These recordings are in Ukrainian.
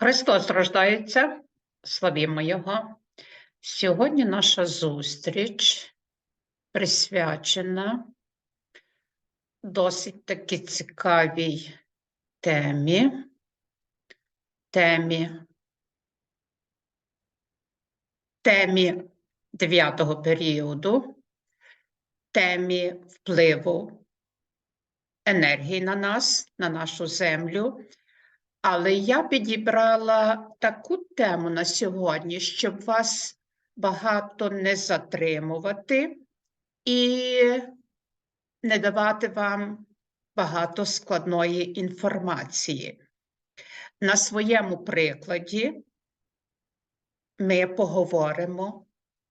Христос рождається, славімо Його. Сьогодні наша зустріч присвячена досить таки цікавій темі, темі, темі дев'ятого періоду, темі впливу енергії на нас, на нашу землю. Але я підібрала таку тему на сьогодні, щоб вас багато не затримувати і не давати вам багато складної інформації. На своєму прикладі ми поговоримо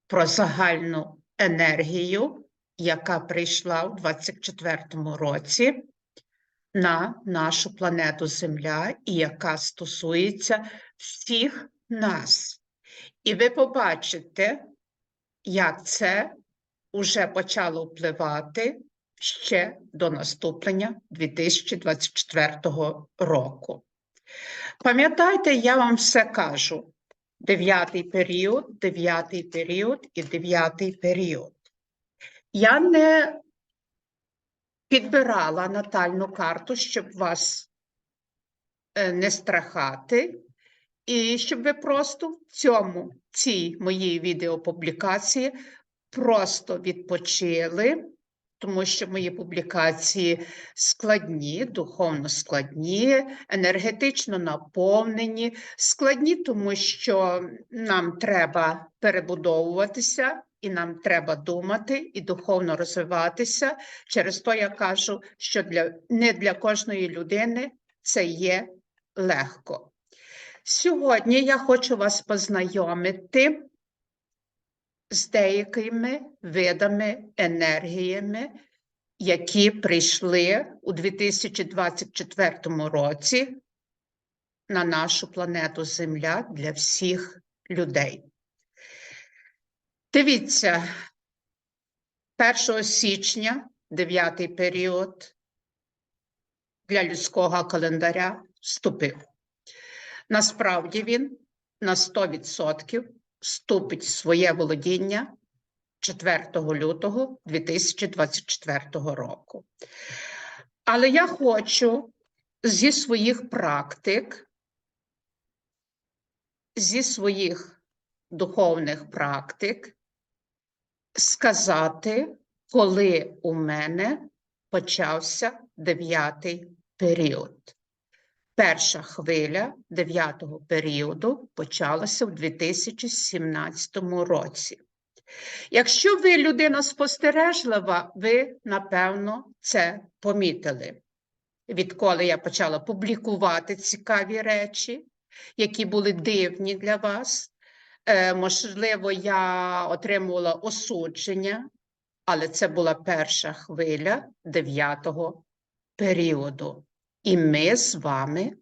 про загальну енергію, яка прийшла у 2024 році на нашу планету Земля і яка стосується всіх нас. І ви побачите, як це вже почало впливати ще до наступлення 2024 року. Пам'ятайте, я вам все кажу: дев'ятий період, дев'ятий період і дев'ятий період. Я не підбирала натальну карту, щоб вас е, не страхати, і щоб ви просто в цьому, цій моїй відеопублікації просто відпочили, тому що мої публікації складні, духовно складні, енергетично наповнені, складні, тому що нам треба перебудовуватися. І нам треба думати і духовно розвиватися. Через то я кажу, що для не для кожної людини це є легко. Сьогодні я хочу вас познайомити з деякими видами енергіями, які прийшли у 2024 році на нашу планету Земля для всіх людей. Дивіться, 1 січня, 9 період для людського календаря вступив. Насправді він на 100% вступить в своє володіння 4 лютого 2024 року. Але я хочу зі своїх практик, зі своїх духовних практик сказати, коли у мене почався дев'ятий період. Перша хвиля дев'ятого періоду почалася в 2017 році. Якщо ви людина спостережлива, ви, напевно, це помітили. Відколи я почала публікувати цікаві речі, які були дивні для вас, можливо, я отримувала осудження, але це була перша хвиля дев'ятого періоду. І ми з вами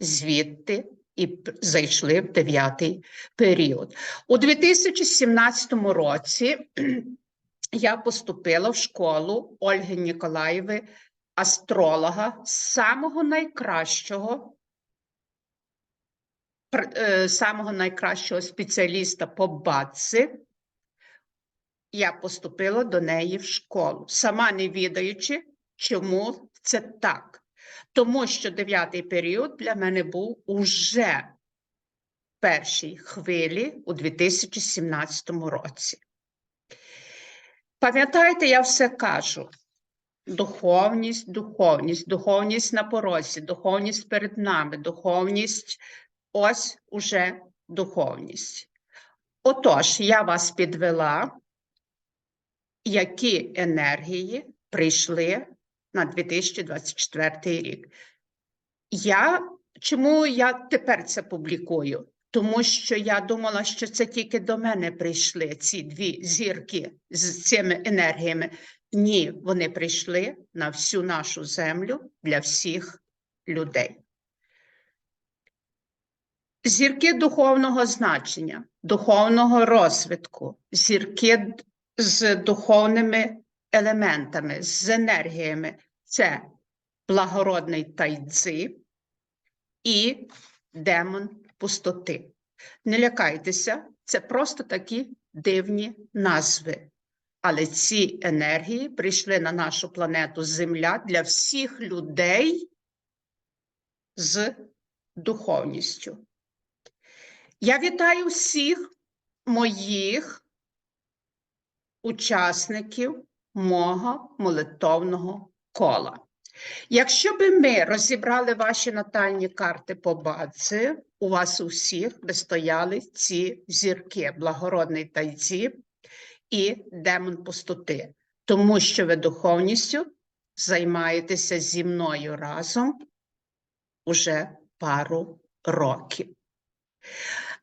звідти і зайшли в дев'ятий період. У 2017 році я поступила в школу Ольги Ніколаєви, астролога, самого найкращого Е, самого найкращого спеціаліста по баці, я поступила до неї в школу, сама не відаючи, чому це так. Тому що дев'ятий період для мене був уже в першій хвилі у 2017 році. Пам'ятаєте, я все кажу: духовність, духовність, духовність на порозі, духовність перед нами, духовність ось уже духовність. Отож, я вас підвела, які енергії прийшли на 2024 рік. Я чому я тепер це публікую? Тому що я думала, що це тільки до мене прийшли ці дві зірки з цими енергіями. Ні, вони прийшли на всю нашу землю для всіх людей. Зірки духовного значення, духовного розвитку, зірки з духовними елементами, з енергіями це благородний тайцзи і демон пустоти. Не лякайтеся, це просто такі дивні назви. Але ці енергії прийшли на нашу планету Земля для всіх людей з духовністю. Я вітаю всіх моїх учасників мого молитовного кола. Якщо би ми розібрали ваші натальні карти по баці, у вас у всіх би стояли ці зірки, благородний тайці і демон пустоти, тому що ви духовністю займаєтеся зі мною разом уже пару років.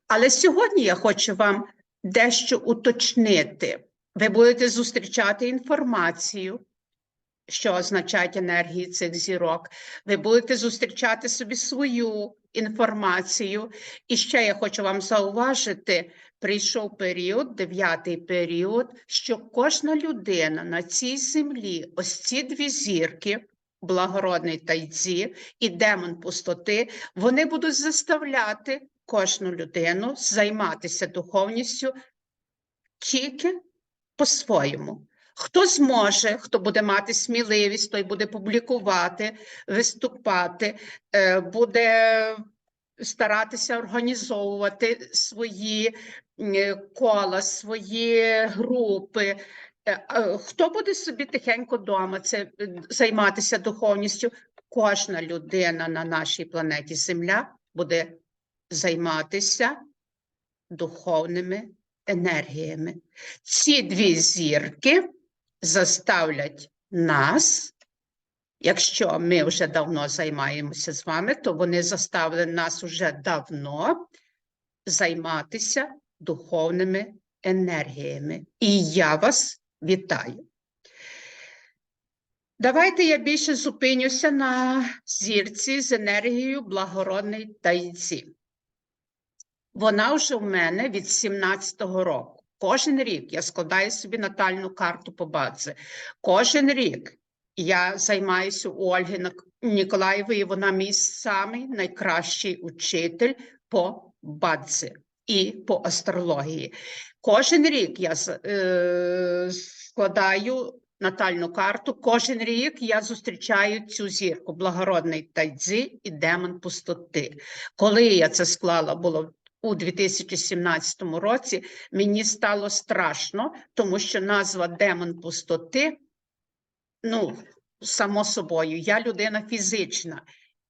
Але сьогодні я хочу вам дещо уточнити. Ви будете зустрічати інформацію, що означають енергії цих зірок. Ви будете зустрічати собі свою інформацію. І ще я хочу вам зауважити: прийшов період, дев'ятий період, що кожна людина на цій землі, ось ці дві зірки. Благородний тайці і демон пустоти, вони будуть заставляти кожну людину займатися духовністю тільки по-своєму. Хто зможе, хто буде мати сміливість, той буде публікувати, виступати, е, буде старатися організовувати свої кола, свої групи. Е, е, Хто буде собі тихенько вдома це займатися духовністю? Кожна людина на нашій планеті Земля буде займатися духовними енергіями. Ці дві зірки заставлять нас, якщо ми вже давно займаємося з вами, то вони заставили нас уже давно займатися духовними енергіями. І я вас вітаю. Давайте я більше зупинюся на зірці з енергією благородний тайці. Вона вже в мене від 17-го року. Кожен рік я складаю собі натальну карту по баці. Кожен рік я займаюся у Ольги Ніколаєвої. Вона мій самий найкращий учитель по баці і по астрології. Кожен рік я е, складаю натальну карту. Кожен рік я зустрічаю цю зірку благородний тайдзи і демон пустоти. Коли я це склала, було у 2017 році, мені стало страшно, тому що назва демон пустоти, ну, само собою, я людина фізична.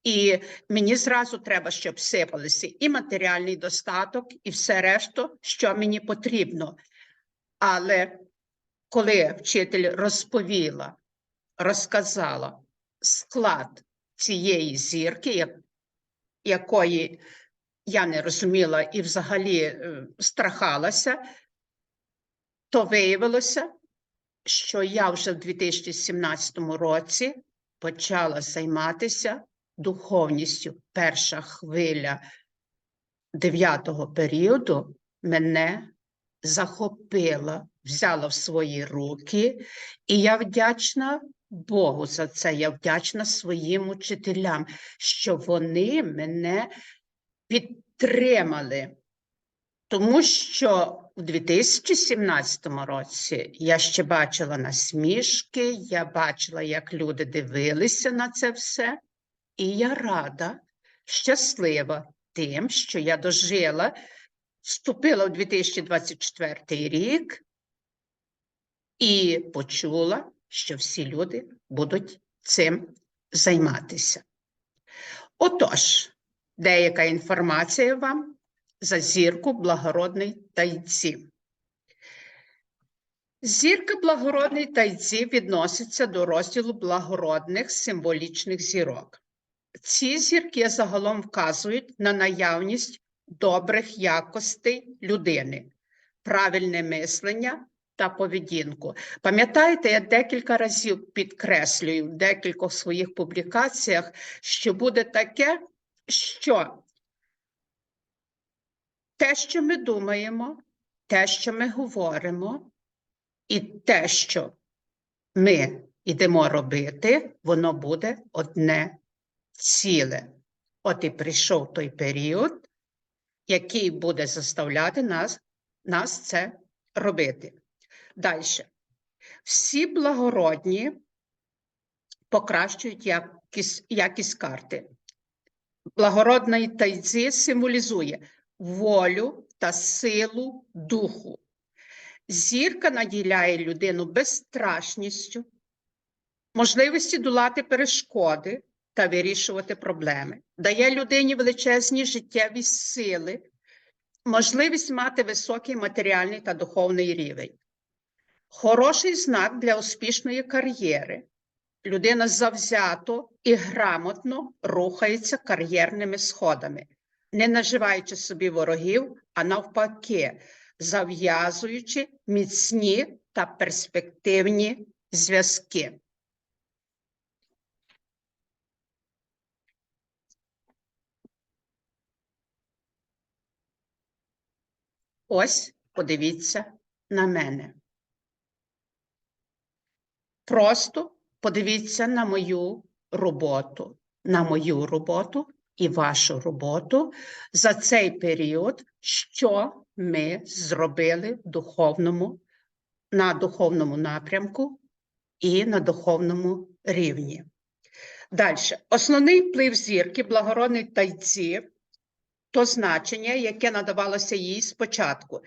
І мені зразу треба, щоб сипалися і матеріальний достаток, і все решту, що мені потрібно. Але коли вчитель розповіла, розказала склад цієї зірки, якої я не розуміла і взагалі е, страхалася, то виявилося, що я вже в 2017 році почала займатися духовністю. Перша хвиля дев'ятого періоду мене захопила, взяла в свої руки, і я вдячна Богу за це. Я вдячна своїм учителям, що вони мене підтримали. Тому що у 2017 році я ще бачила насмішки, я бачила, як люди дивилися на це все, і я рада, щаслива тим, що я дожила, вступила у 2024 рік і почула, що всі люди будуть цим займатися. Отож, деяка інформація вам за зірку благородний тайці. Зірка благородний тайці відноситься до розділу благородних символічних зірок. Ці зірки загалом вказують на наявність добрих якостей людини, правильне мислення та поведінку. Пам'ятаєте, я декілька разів підкреслюю в декількох своїх публікаціях, що буде таке, що те, що ми думаємо, те, що ми говоримо, і те, що ми йдемо робити, воно буде одне ціле. От і прийшов той період, який буде заставляти нас, нас це робити. Далі. Всі благородні покращують якість, якість карти. Благородний тайцзи символізує волю та силу духу. Зірка наділяє людину безстрашністю, можливості долати перешкоди та вирішувати проблеми, дає людині величезні життєві сили, можливість мати високий матеріальний та духовний рівень. Хороший знак для успішної кар'єри. Людина завзято і грамотно рухається кар'єрними сходами, не наживаючи собі ворогів, а навпаки, зав'язуючи міцні та перспективні зв'язки. Ось подивіться на мене. Просто подивіться на мою роботу, на мою роботу і вашу роботу за цей період, що ми зробили в духовному, на духовному напрямку і на духовному рівні. Далі, основний вплив зірки, благородний тайці, то значення, яке надавалося їй спочатку.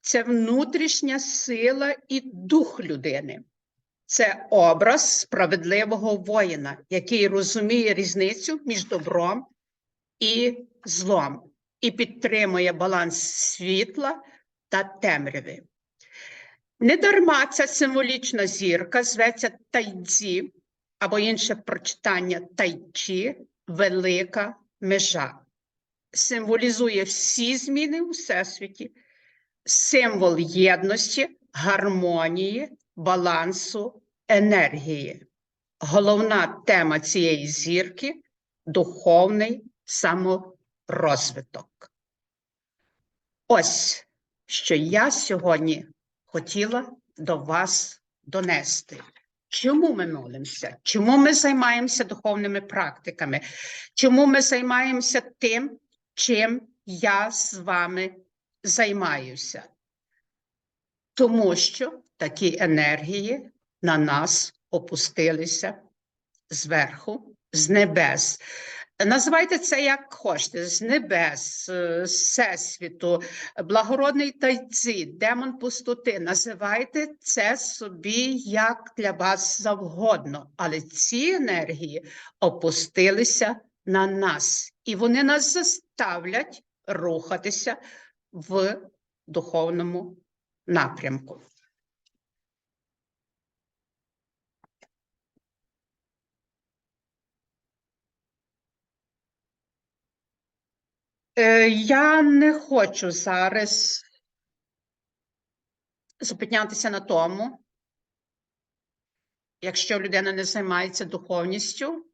Це внутрішня сила і дух людини. Це образ справедливого воїна, який розуміє різницю між добром і злом, і підтримує баланс світла та темряви. Недарма ця символічна зірка зветься тайдзі, або інше прочитання тайчі, велика межа. Символізує всі зміни у всесвіті, символ єдності, гармонії, балансу, енергії. Головна тема цієї зірки духовний саморозвиток. Ось що я сьогодні хотіла до вас донести. Чому ми молимося? Чому ми займаємося духовними практиками? Чому ми займаємося тим, чим я з вами займаюся? Тому що такі енергії на нас опустилися зверху, з небес. Називайте це як хочете, з небес, з всесвіту, благородний тайці, демон пустоти. Називайте це собі як для вас завгодно, але ці енергії опустилися на нас, і вони нас заставлять рухатися в духовному напрямку. Е, Я не хочу зараз зупинятися на тому, якщо людина не займається духовністю,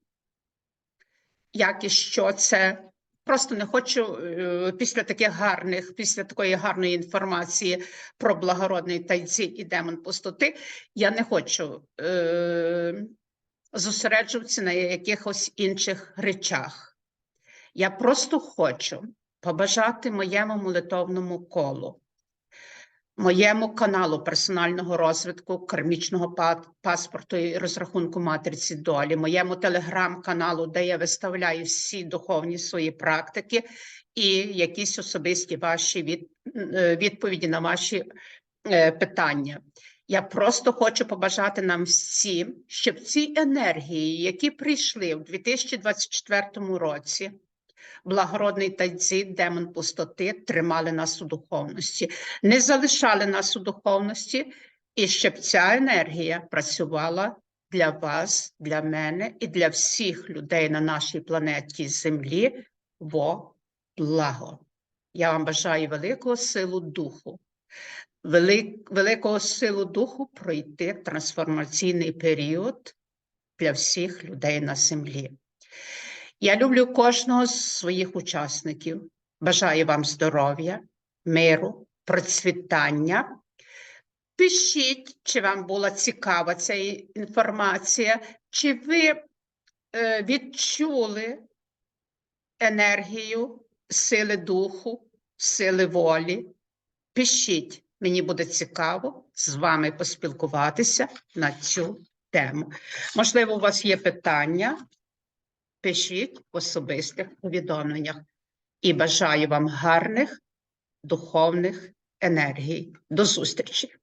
як і що це. Просто не хочу е, після таких гарних, після такої гарної інформації про благородний тайці і демон пустоти, я не хочу е, зосереджуватися на якихось інших речах. Я просто хочу побажати моєму молитовному колу, моєму каналу персонального розвитку, кармічного паспорту і розрахунку матриці долі, моєму телеграм-каналу, де я виставляю всі духовні свої практики і якісь особисті ваші від, е, відповіді на ваші е, питання. Я просто хочу побажати нам всім, щоб ці енергії, які прийшли в 2024 році, благородний тайці, демон пустоти, тримали нас у духовності, не залишали нас у духовності, і щоб ця енергія працювала для вас, для мене і для всіх людей на нашій планеті Землі во благо. Я вам бажаю великого силу духу, велик, великого силу духу пройти трансформаційний період для всіх людей на землі. Я люблю кожного з своїх учасників. Бажаю вам здоров'я, миру, процвітання. Пишіть, чи вам була цікава ця інформація, чи ви е, відчули енергію, сили духу, сили волі. Пишіть, мені буде цікаво з вами поспілкуватися на цю тему. Можливо, у вас є питання? Пишіть в особистих повідомленнях. І бажаю вам гарних духовних енергій. До зустрічі!